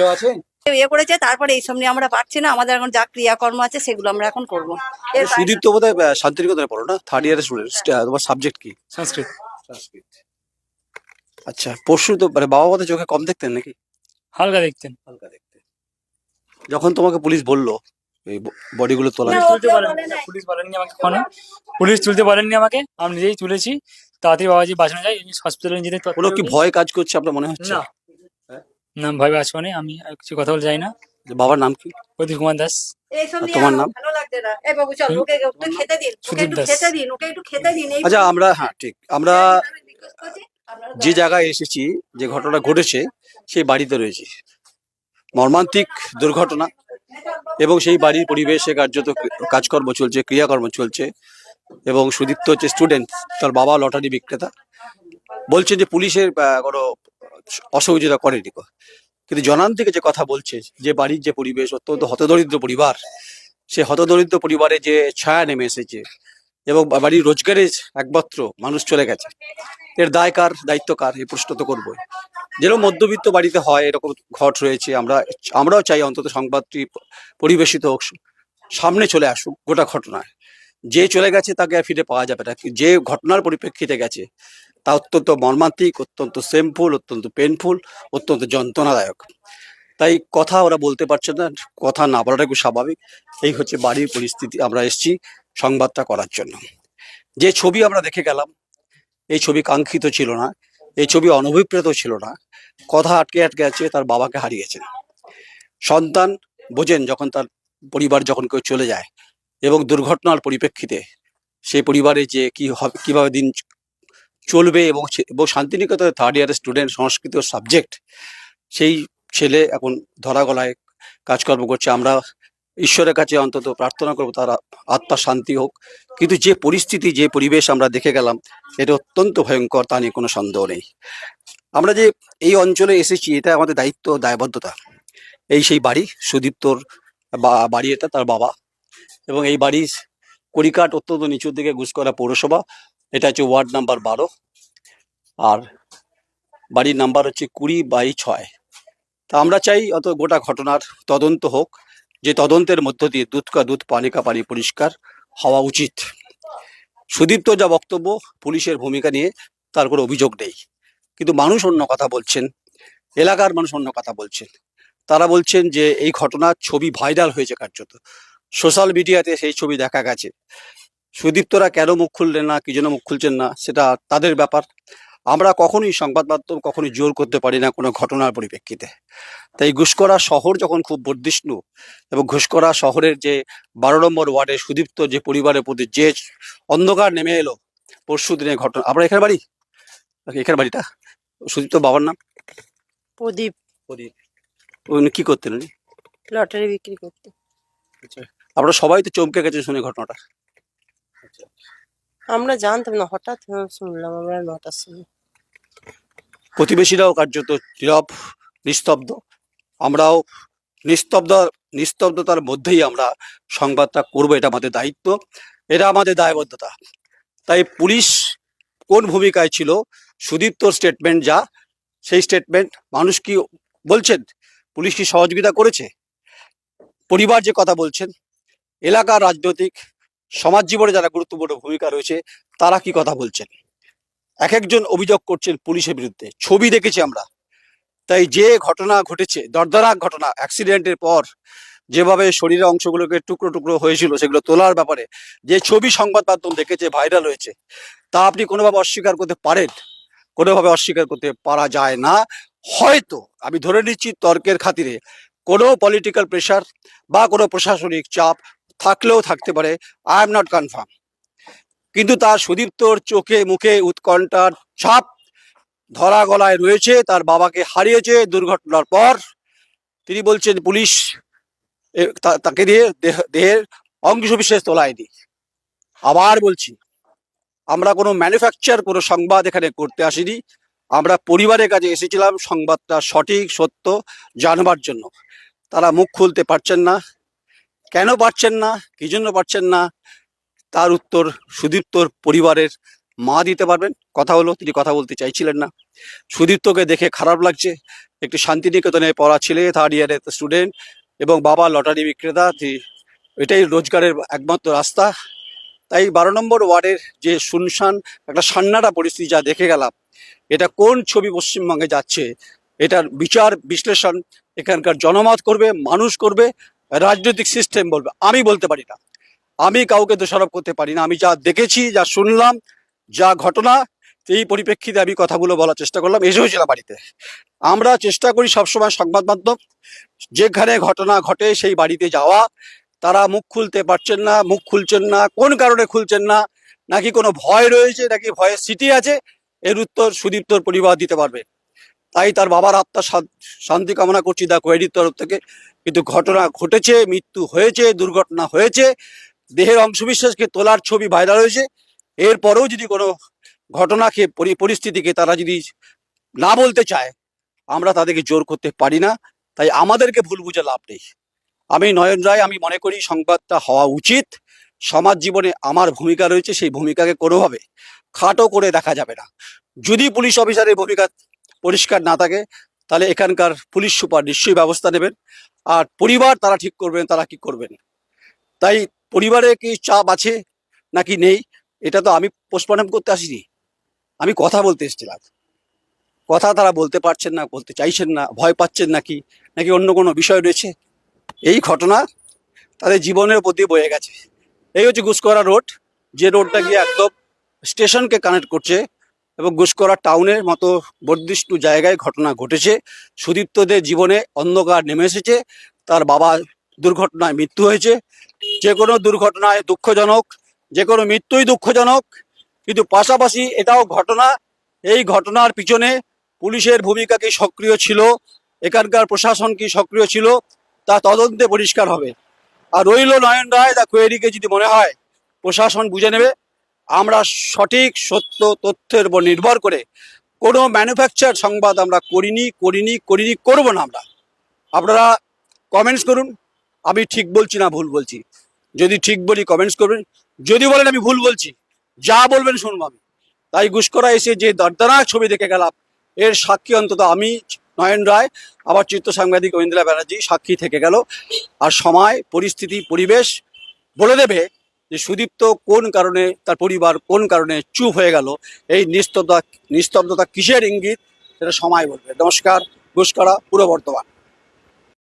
কেউ আছেন? ইয়ে করেছে তারপরে এইসব নিয়ে আমরা পারছি না আমাদের এখন যা ক্রিয়াকর্ম আছে সেগুলো আমরা এখন করব। সুদীপ তো বোধ হয় শান্তিনিকেতনে পড়ো না? থার্ড ইয়ারের স্টুডেন্ট তোমার সাবজেক্ট কি? সংস্কৃত সংস্কৃত আচ্ছা পরশু তো মানে বাবা মাদের চোখে কম দেখতেন নাকি? হালকা দেখতেন। হালকা দেখতেন। যখন তোমাকে পুলিশ বলল এই বডিগুলো তোলা পুলিশ তুলতে বলেননি আমাকে কখনো। পুলিশ তুলতে বলেননি আমাকে। আমি নিজেই তুলেছি। তাড়াতাড়ি বাবাজি বাঁচানো যায়। হসপিটালে নিজে কোনো কি ভয় কাজ করছে আপনার মনে হচ্ছে? না। না ভয় বাঁচবো না আমি আর কিছু কথা বলতে চাই না। যে বাবার নাম কি? প্রদীপ কুমার দাস। তোমার নাম? ভালো লাগছে না। এই বাবু চল ওকে একটু খেতে দিন ওকে সুদীপ একটু দাস। খেতে দিন ওকে একটু খেতে দিন আচ্ছা আমরা হ্যাঁ ঠিক। আমরা যে জায়গায় এসেছি যে ঘটনা ঘটেছে সেই বাড়িতে রয়েছি। মর্মান্তিক দুর্ঘটনা এবং সেই বাড়ির পরিবেশে কার্যত কাজকর্ম চলছে ক্রিয়াকর্ম চলছে এবং সুদীপ্ত হচ্ছে স্টুডেন্ট তার বাবা লটারি বিক্রেতা। বলছে যে পুলিশের কোনো অসহযোগিতা করেনি কিন্তু জনান থেকে যে কথা বলছে, যে বাড়ির যে পরিবেশ, অত্যন্ত হতদরিদ্র পরিবার, সে হতদরিদ্র পরিবারে যে ছায়া নেমে এসেছে এবং বাড়ির রোজগারের একমাত্র মানুষ চলে গেছে, এর দায় কার, দায়িত্ব কার এই প্রশ্ন তো করবোই। যেরকম মধ্যবিত্ত বাড়িতে হয়, এরকম ঘট রয়েছে, আমরা, আমরাও চাই অন্তত সংবাদটি পরিবেশিত হোক, সামনে চলে আসুক, গোটা ঘটনায়। যে চলে গেছে তাকে আর ফিরে পাওয়া যাবে না। যে ঘটনার পরিপ্রেক্ষিতে গেছে তা অত্যন্ত মর্মান্তিক, অত্যন্ত সেমফুল অত্যন্ত পেনফুল অত্যন্ত যন্ত্রণাদায়ক। তাই কথা ওরা বলতে পারছে না, কথা না বলাটা খুব স্বাভাবিক। এই হচ্ছে বাড়ির পরিস্থিতি, আমরা এসেছি সংবাদটা করার জন্য। যে ছবি আমরা দেখে গেলাম, এই ছবি কাঙ্ক্ষিত ছিল না, এই ছবি অনভিপ্রেত ছিল না, কথা আটকে আটকে আছে, তার বাবাকে হারিয়েছেন সন্তান বোঝেন যখন তার পরিবার যখন কেউ চলে যায় এবং দুর্ঘটনার পরিপ্রেক্ষিতে, সেই পরিবারে যে কি হবে, কীভাবে দিন চলবে এবং এবং শান্তিনিকেতনের থার্ড ইয়ারের স্টুডেন্ট সংস্কৃত সাবজেক্ট সেই ছেলে এখন ধরা গলায় কাজকর্ম করছে। আমরা ঈশ্বরের কাছে অন্তত প্রার্থনা করব তার আত্মা শান্তি হোক। কিন্তু যে পরিস্থিতি, যে পরিবেশ আমরা দেখে গেলাম এটা অত্যন্ত ভয়ঙ্কর, তা নিয়ে কোনো সন্দেহ নেই। আমরা যে এই অঞ্চলে এসেছি, এটা আমাদের দায়িত্ব দায়বদ্ধতা। এই সেই বাড়ি, সুদীপ্তর বাড়ি এটা তার বাবা। এবং এই বাড়ির কড়িকাট অত্যন্ত নিচুর দিকে গুসকরা পৌরসভা। এটা হচ্ছে ওয়ার্ড নাম্বার বারো। আর বাড়ির নাম্বার হচ্ছে কুড়ি বাই ছয়। তা আমরা চাই অত গোটা ঘটনার তদন্ত হোক, যে তদন্তের মধ্য দিয়ে দুধ কা দুধ, পানি কা পানি পরিষ্কার হওয়া উচিত। সুদীপ্ত যা বক্তব্য, পুলিশের ভূমিকা নিয়ে তার কোনো অভিযোগ নেই। কিন্তু মানুষ অন্য কথা বলছেন, এলাকার মানুষ অন্য কথা বলছেন। তারা বলছেন যে এই ঘটনার ছবি ভাইরাল হয়েছে কার্যত। সোশ্যাল মিডিয়াতে সেই ছবি দেখা গেছে। সুদীপ্তরা কেন মুখ খুললেন না? কি জন্য মুখ খুলছেন না? সেটা তাদের ব্যাপার। আমরা কখনোই সংবাদ মাধ্যম কখনোই জোর করতে পারি না কোনো ঘটনার পরিপ্রেক্ষিতে। তাই ঘুষকরা শহর যখন খুব বর্ধিষ্ণু এবং ঘুষকরা শহরের যে বারো নম্বর ওয়ার্ডে সুদীপ্ত যে পরিবারের প্রতি যে অন্ধকার নেমে এলো পরশু দিনের ঘটনা। আপনার এখানে বাড়ি? এখানে বাড়িটা? সুদীপ্ত বাবার নাম? প্রদীপ। প্রদীপ। উনি কি করতেন উনি? লটারি বিক্রি করতে আমরা সবাই তো চমকে গেছে শুনে ঘটনাটা। আমরা জানতাম না, হঠাৎ শুনলাম আমরা নটার সময়। প্রতিবেশীরাও কার্যত নীরব, নিস্তব্ধ। আমরাও নিস্তব্ধ, নিস্তব্ধতার মধ্যেই আমরা সংবাদটা করব, এটা আমাদের দায়িত্ব। এটা আমাদের দায়বদ্ধতা। তাই পুলিশ কোন ভূমিকায় ছিল সুদীপ্তর স্টেটমেন্ট যা, সেই স্টেটমেন্ট মানুষ কি বলছেন? পুলিশ কি সহযোগিতা করেছে? পরিবার যে কথা বলছেন, এলাকার রাজনৈতিক সমাজ জীবনে যারা গুরুত্বপূর্ণ ভূমিকা রয়েছে, তারা কি কথা বলছেন? এক একজন অভিযোগ করছেন পুলিশের বিরুদ্ধে। ছবি দেখেছি আমরা। তাই যে ঘটনা ঘটেছে দর্দনাক ঘটনা অ্যাক্সিডেন্টের পর যেভাবে শরীরের অংশগুলোকে টুকরো টুকরো হয়েছিল, সেগুলো তোলার ব্যাপারে যে ছবি সংবাদ মাধ্যম দেখেছে ভাইরাল হয়েছে, তা আপনি কোনোভাবে অস্বীকার করতে পারেন? কোনোভাবে অস্বীকার করতে পারা যায় না। হয়তো, আমি ধরে নিচ্ছি তর্কের খাতিরে, কোনো পলিটিক্যাল প্রেশার বা কোনো প্রশাসনিক চাপ থাকলেও থাকতে পারে। আই এম নট কনফার্ম কিন্তু তার সুদীপ্তর চোখে মুখে উৎকণ্ঠার ছাপ ধরা গলায় রয়েছে, তার বাবাকে হারিয়েছে দুর্ঘটনার পর। তিনি বলছেন, পুলিশ তাকে দিয়ে দেহ- দেহের অংশ বিশেষ তোলায়নি আবার বলছি, আমরা কোনো ম্যানুফ্যাকচার কোনো সংবাদ এখানে করতে আসিনি। আমরা পরিবারের কাছে এসেছিলাম, সংবাদটা সঠিক, সত্য জানবার জন্য। তারা মুখ খুলতে পারছেন না। কেন পারছেন না? কি জন্য পারছেন না? তার উত্তর সুদীপ্তর পরিবারের মা দিতে পারবেন। কথা হলো, তিনি কথা বলতে চাইছিলেন না। সুদীপ্তকে দেখে খারাপ লাগছে। একটি শান্তিনিকেতনে পড়া ছেলে থার্ড ইয়ারের স্টুডেন্ট এবং বাবা লটারি বিক্রেতা এটাই রোজগারের একমাত্র রাস্তা। তাই বারো নম্বর ওয়ার্ডের যে শুনশান, একটা সান্নাটা পরিস্থিতি যা দেখে গেলাম, এটা কোন ছবি পশ্চিমবঙ্গে যাচ্ছে? এটার বিচার, বিশ্লেষণ, এখানকার জনমত করবে, মানুষ করবে রাজনৈতিক সিস্টেম বলবে। আমি বলতে পারি না। আমি কাউকে দোষারোপ করতে পারি না। আমি যা দেখেছি, যা শুনলাম, যা ঘটনা, এই পরিপ্রেক্ষিতে আমি কথাগুলো বলার চেষ্টা করলাম। এসেও ছিলাম বাড়িতে। আমরা চেষ্টা করি সবসময় সংবাদ মাধ্যম। যেখানে ঘটনা ঘটে সেই বাড়িতে যাওয়া। তারা মুখ খুলতে পারছেন না, মুখ খুলছেন না, কোন কারণে খুলছেন না, নাকি কোনো ভয় রয়েছে, নাকি ভয়ের সিটি আছে? এর উত্তর সুদীপ্তর পরিবার দিতে পারবে। তাই তার বাবার আত্মা শান্তি কামনা করছি। দা কোয়েডির তরফ থেকে কিন্তু ঘটনা ঘটেছে, মৃত্যু হয়েছে, দুর্ঘটনা হয়েছে। দেহের অংশবিশেষকে তোলার ছবি ভাইরাল হয়েছে। এরপরেও যদি কোনো ঘটনাকে পরিস্থিতিকে তারা যদি না বলতে চায়, আমরা তাদেরকে জোর করতে পারি না। তাই আমাদেরকে ভুল বুঝে লাভ নেই। আমি নয়ন রায়, আমি মনে করি সংবাদটা হওয়া উচিত। সমাজ জীবনে আমার ভূমিকা রয়েছে, সেই ভূমিকাকে কোনোভাবে খাটো করে দেখা যাবে না। যদি পুলিশ অফিসারের ভূমিকা পরিষ্কার না থাকে, তাহলে এখানকার পুলিশ সুপার নিশ্চয়ই ব্যবস্থা নেবেন। আর পরিবার তারা ঠিক করবেন, তারা কি করবেন? তাই পরিবারে কি চাপ আছে নাকি নেই, এটা তো আমি পোস্টমর্টম করতে আসিনি। আমি কথা বলতে এসেছিলাম। কথা তারা বলতে পারছেন না, বলতে চাইছেন না, ভয় পাচ্ছেন নাকি নাকি অন্য কোনো বিষয় রয়েছে? এই ঘটনা তাদের জীবনের উপর দিয়ে বয়ে গেছে। এই হচ্ছে গুসকরা রোড, যে রোডটা গিয়ে একদম স্টেশনকে কানেক্ট করছে। এবং গুসকরা টাউনের মতো বর্দিষ্ট জায়গায় ঘটনা ঘটেছে। সুদীপ্তদের জীবনে অন্ধকার নেমে এসেছে। তার বাবা দুর্ঘটনায় মৃত্যু হয়েছে। যে কোনো দুর্ঘটনায় দুঃখজনক, যে কোনো মৃত্যুই দুঃখজনক। কিন্তু পাশাপাশি এটাও ঘটনা, এই ঘটনার পিছনে পুলিশের ভূমিকা কি সক্রিয় ছিল, এখানকার প্রশাসন কি সক্রিয় ছিল, তা তদন্তে পরিষ্কার হবে। আর রইল নয়ন রায় দা কোয়েরিকে যদি মনে হয়, প্রশাসন বুঝে নেবে। আমরা সঠিক, সত্য তথ্যের উপর নির্ভর করে কোনো ম্যানুফ্যাকচার সংবাদ আমরা করিনি করিনি করিনি, করব না আমরা। আপনারা কমেন্টস করুন। আমি ঠিক বলছি না ভুল বলছি? যদি ঠিক বলি কমেন্টস করবেন। যদি বলেন আমি ভুল বলছি, যা বলবেন শুনব আমি। তাই গুসকরা এসে যে দর্দনাক ছবি দেখে গেলাম, এর সাক্ষী অন্তত আমি, নয়ন রায় আবার চিত্র সাংবাদিক ঐন্দ্রা ব্যানার্জি সাক্ষী থেকে গেল। আর সময়, পরিস্থিতি, পরিবেশ বলে দেবে যে সুদীপ্ত কোন কারণে, তার পরিবার কোন কারণে চুপ হয়ে গেল, এই নিস্তব্ধতা নিস্তব্ধতা কিসের ইঙ্গিত, সেটা সময় বলবে। নমস্কার ঘুষকরা পুরো বর্তমান।